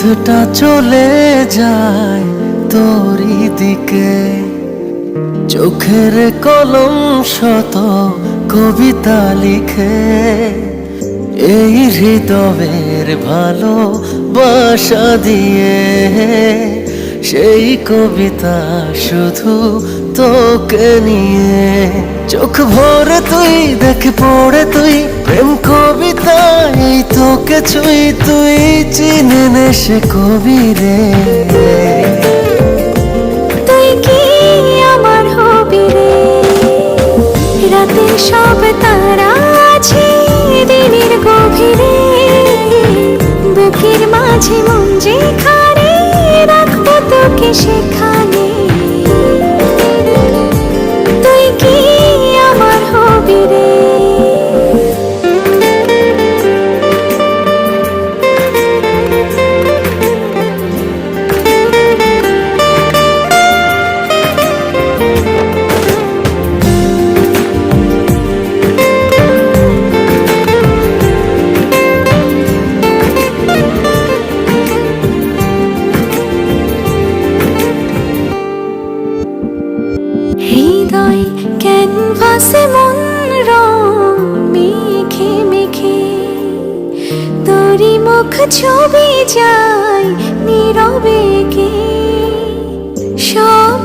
পথটা চলে যায় তোরই দিকে। চোখের কলম শত কবিতা লিখে। এই হৃদয়ের ভালো বাসা দিয়ে সেই কবিতা শুধু তোকে নিয়ে। চোখ ভরে তুই, দেখ পড়ে তুই, প্রেম কবিতা, এই তোকে ছুই তুই। চিনে নে সে কবি রে তুই কি আমার হবি রে রাতে সব তারা আছে দিনের গভীরে। বুকের মাঝে মন যেখানে রাখব তোকে সেখানে। ক্যানভাসে মন রং মেখে মেখে তোরি মুখ ছবি যায় নীরবে কে? সব